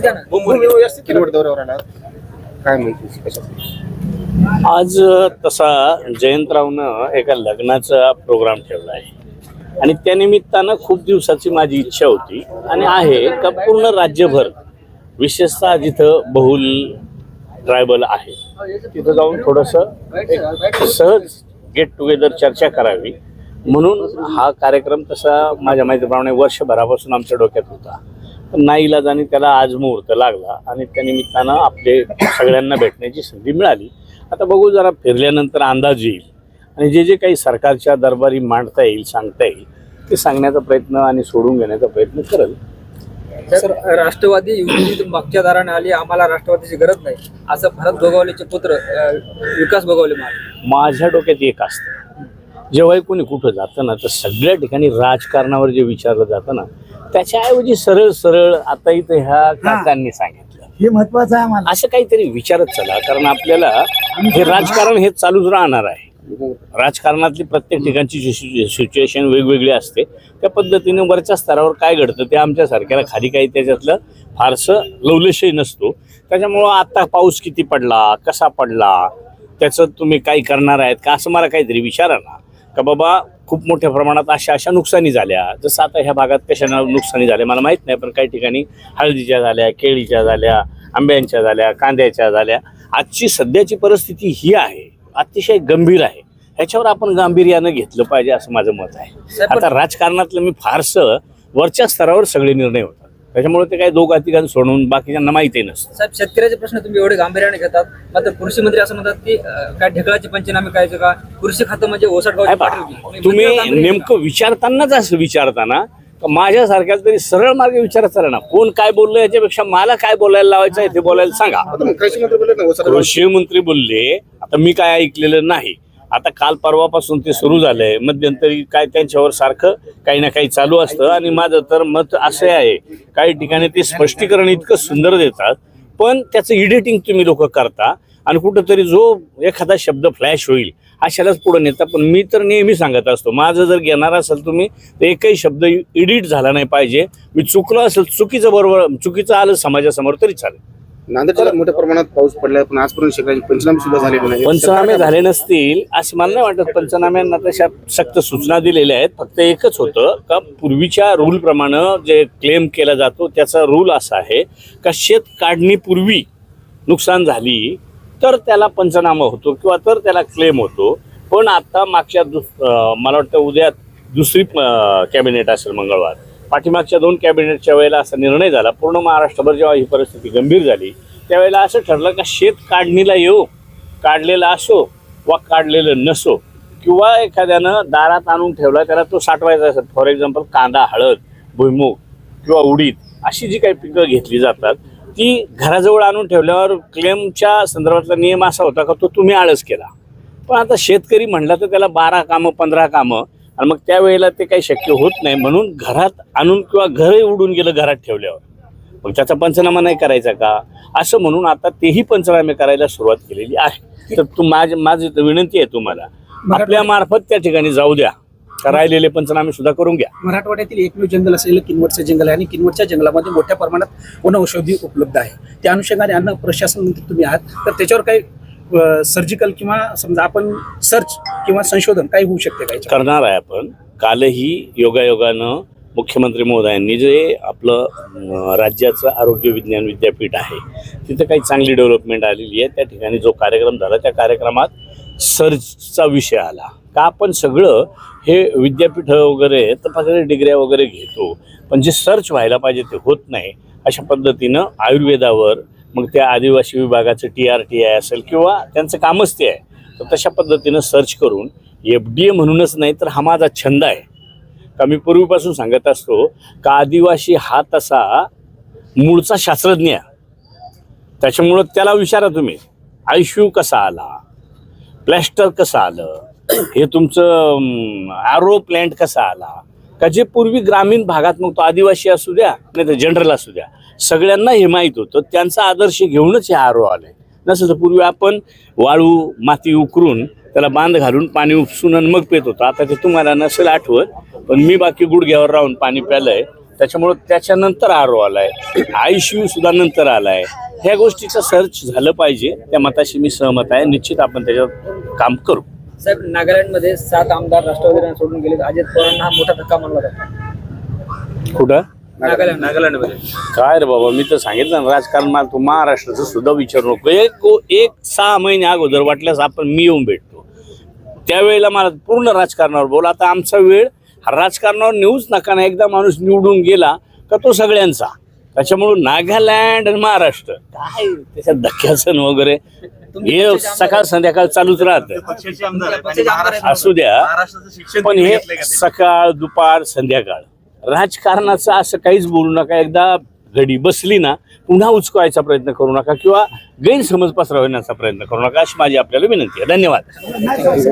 व्यवस्थित आहे ना? भूमी व्यवस्थित किनवट दौऱ्यावर आला. काय म्हणते कशा आज तसा जयंतरावनं एका लग्नाचा प्रोग्राम ठेवला आहे. आणि त्या निमित्तानं खूप दिवसाची माझी इच्छा होती. आणि आहे का पूर्ण राज्यभर विशेषतः जिथं बहुल ट्रायबल आहे तिथं जाऊन थोडंसं एक सहज गेट टुगेदर चर्चा करावी. म्हणून हा कार्यक्रम तसा माझ्या माहितीप्रमाणे वर्षभरापासून आमच्या डोक्यात होता. नाईलाजाने त्याला आज मुहूर्त लागला आणि त्या निमित्तानं आपले सगळ्यांना भेटण्याची संधी मिळाली. आता बघू जरा फिरल्यानंतर अंदाज येईल. आणि जे जे काही सरकारच्या दरबारी मांडता येईल सांगता येईल ते सांगण्याचा प्रयत्न आणि सोडून घेण्याचा प्रयत्न करेल. सर राष्ट्रवादी युवती मागच्या दाराने आली आम्हाला राष्ट्रवादीची गरज नाही. असं भरत गोगावलेचे पुत्र विकास म्हणाले माझ्या डोक्यात एक असतं. जेव्हाही कोणी कुठं जातं ना तर सगळ्या ठिकाणी राजकारणावर जे विचारलं जातं ना त्याच्याऐवजी सरळ सरळ आता इथं ह्या काकांनी सांगितलं. हे महत्वाचं आहे आम्हाला. असं काहीतरी विचारत चला कारण आपल्याला हे राजकारण हे चालूच राहणार आहे. राजकारणातली प्रत्येक ठिकाणची सिच्युएशन वेगवेगळी असते त्या पद्धतीने वरच्या स्तरावर काय घडतं ते आमच्या सारख्याला खाली काही त्याच्यातलं फारसं लवलेशही नसतो. त्याच्यामुळं आता पाऊस किती पडला कसा पडला त्याचं तुम्ही काही करणार आहेत का असं मला काहीतरी विचारा ना. का बाबा खूप मोठ्या प्रमाणात अशा अशा नुकसानी झाल्या. जसं आता ह्या भागात कशा नुकसानी झाल्या मला माहीत नाही पण काही ठिकाणी हळदीच्या झाल्या केळीच्या झाल्या आंब्यांच्या झाल्या कांद्याच्या झाल्या. आजची सध्याची परिस्थिती ही आहे अतिशय गंभीर आहे. ह्याच्यावर आपण गांभीर्यानं घेतलं पाहिजे असं माझं मत आहे. आता राजकारणातलं मी फारसं वरच्या स्तरावर सगळे निर्णय होतात. त्याच्यामुळे ते काही दोघा तिघांना सोडून बाकीच्यांना माहिती नसतं. साहेब शेतकऱ्याचे प्रश्न तुम्ही एवढे गांभीर्याने घेतात. मात्र कृषी मंत्री असं म्हणतात की अं, काय ढेकळाचे पंचनामे काय का? कृषी खातं म्हणजे ओसटगाव पहा, तुम्ही नेमकं विचारतानाच असं विचारताना का माझ्यासारख्याला तरी सरळ मार्गे विचारत चला ना कोण काय बोललं याच्यापेक्षा मला काय बोलायला लावायचं आहे ते बोलायला सांगा. आता मग कृषी मंत्री बोलले ना वसंतराव कृषी मंत्री बोलले आता मी काय ऐकलेलं नाही. आता काल परवापासून ते सुरू झालंय. मध्यंतरी काय त्यांच्यावर सारखं काही ना काही चालू असतं. आणि माझं तर मत असे आहे काही ठिकाणी ते स्पष्टीकरण इतकं सुंदर देतात पण त्याचं एडिटिंग तुम्ही लोक करता आणि कुठंतरी जो एखादा शब्द फ्लॅश होईल अशालाच पुढे नेता. पण मी तर नेहमी सांगत असतो माझं जर घेणार असेल तुम्ही तर एकही शब्द एडिट झाला नाही पाहिजे. मी चुकलो असेल चुकीचं बरोबर चुकीचं आलं समाजासमोर तरी चालेल. नांदेड जिल्ह्यात मोठ्या प्रमाणात पाऊस पडलाय पण आजपर्यंत शेतकऱ्यांचे पंचनामे सुद्धा झालेले नाही पंचनामे झाले नसतील असं मला नाही वाटत. पंचनाम्यांना तशा सक्त सूचना दिलेल्या आहेत. फक्त एकच होतं का पूर्वीच्या रूल प्रमाणे जे क्लेम केला जातो त्याचा रूल असा आहे का शेत काढणीपूर्वी नुकसान झाली तर त्याला पंचनामा होतो किंवा तर त्याला क्लेम होतो. पण आता मागच्या मला वाटतं उद्या दुसरी कॅबिनेट असेल मंगळवार. पाठीमागच्या दोन कॅबिनेटच्या वेळेला असा निर्णय झाला. पूर्ण महाराष्ट्रभर जेव्हा ही परिस्थिती गंभीर झाली त्यावेळेला असं ठरलं का शेत काढणीला येऊ काढलेला असो वा काढलेलं नसो किंवा एखाद्यानं दारात आणून ठेवला त्याला तो साठवायचा असेल. फॉर एक्झाम्पल कांदा हळद भुईमूग किंवा उडीद अशी जी काही पिकं घेतली जातात ती घराजवळ आणून ठेवल्यावर क्लेमच्या संदर्भातला नियम असा होता का तो तुम्ही आळस केला. पण आता शेतकरी म्हणला तर त्याला बारा कामं पंधरा कामं आणि मग त्यावेळेला ते काही शक्य होत नाही म्हणून घरात आणून किंवा घरही उडून गेलं घरात ठेवल्यावर. मग त्याचा पंचनामा नाही करायचा का? असं म्हणून आता तेही पंचनामे करायला सुरुवात केलेली आहे. तर तू माझ माझी विनंती आहे तुम्हाला. आपल्या मार्फत त्या ठिकाणी जाऊ द्या. राहिलेले पंचनामे सुद्धा करून घ्या. मराठवाड्यातील एकमेव जंगल असलेलं किनवटचं जंगल आहे आणि किनवटच्या जंगलामध्ये मोठ्या प्रमाणात वनौषधी उपलब्ध आहे. त्या अनुषंगाने अन्न प्रशासन मंत्री तुम्ही आहात. तर त्याच्यावर काही सर्जिकल किंवा समजा आपण सर्च किंवा संशोधन काही होऊ शकते काय करणार आहे आपण. कालही योगायोगानं मुख्यमंत्री महोदयांनी जे आपलं राज्याचं आरोग्य विज्ञान विद्यापीठ आहे तिथं काही चांगली डेव्हलपमेंट आलेली आहे. त्या ठिकाणी जो कार्यक्रम झाला त्या कार्यक्रमात सर्चचा विषय आला. का आपण सगळं हे विद्यापीठ वगैरे तपासणी डिग्र्या वगैरे घेतो पण जे सर्च व्हायला पाहिजे ते होत नाही अशा पद्धतीनं आयुर्वेदावर मग त्या आदिवासी विभागाचं टी आर टी आय असेल किंवा त्यांचं कामच ते आहे तर तशा पद्धतीनं सर्च करून एफ डी ए म्हणूनच नाही तर हा माझा छंद आहे. का मी पूर्वीपासून सांगत असतो का आदिवासी हा तसा मूळचा शास्त्रज्ञ त्याच्यामुळं त्याला विचारा तुम्ही आयशू कसा आला प्लॅस्टर कसं आलं हे तुमचं आरो प्लॅन्ट कसा आला का जे पूर्वी ग्रामीण भागात मग तो आदिवासी असू द्या नाही तर जनरल असू द्या सगळ्यांना हे माहीत होतं. त्यांचा आदर्श घेऊनच हे आरो आले. नसं तर पूर्वी आपण वाळू माती उकरून त्याला बांध घालून पाणी उपसून आणि मग पेत होतो. आता ते तुम्हाला नसेल आठवत पण मी बाकी गुडघ्यावर राहून पाणी प्यालंय. त्याच्यामुळं त्याच्यानंतर आरो आलाय. आयशीयू सुद्धा नंतर आलाय. ह्या गोष्टीचं सर्च झालं पाहिजे. त्या मताशी मी सहमत आहे. निश्चित आपण त्याच्यावर काम करू. साहेब नागालँडमध्ये सात आमदार राष्ट्रवादीला सोडून गेले अजित पवारांना हा मोठा धक्का मानला जातो. कुठं? नागालँड. नागालँडमध्ये. काय रे बाबा मी तर सांगितलं ना राजकारण मला तू महाराष्ट्राचं सुद्धा विचारू नको. एक एक सहा महिने अगोदर वाटल्यास आपण मी येऊन भेटतो. त्यावेळेला मला पूर्ण राजकारणावर बोल. आता आमचा वेळ हा राजकारणावर नेऊच नका ना. एकदा माणूस निवडून गेला का तो सगळ्यांचा. त्याच्यामुळं नागालँड आणि महाराष्ट्र. काय त्याच्यात धक्क्यासन वगैरे. हे सकाळ संध्याकाळ चालूच राहतं. असू द्या महाराष्ट्राचं शिक्षण पण हे? सकाळ दुपार संध्याकाळ. राजकारणाचं असं काहीच बोलू नका. एकदा घडी बसली ना पुन्हा उचकायचा प्रयत्न करू नका किंवा गैरसमज पसरवण्याचा प्रयत्न करू नका अशी माझी आपल्याला विनंती आहे. धन्यवाद.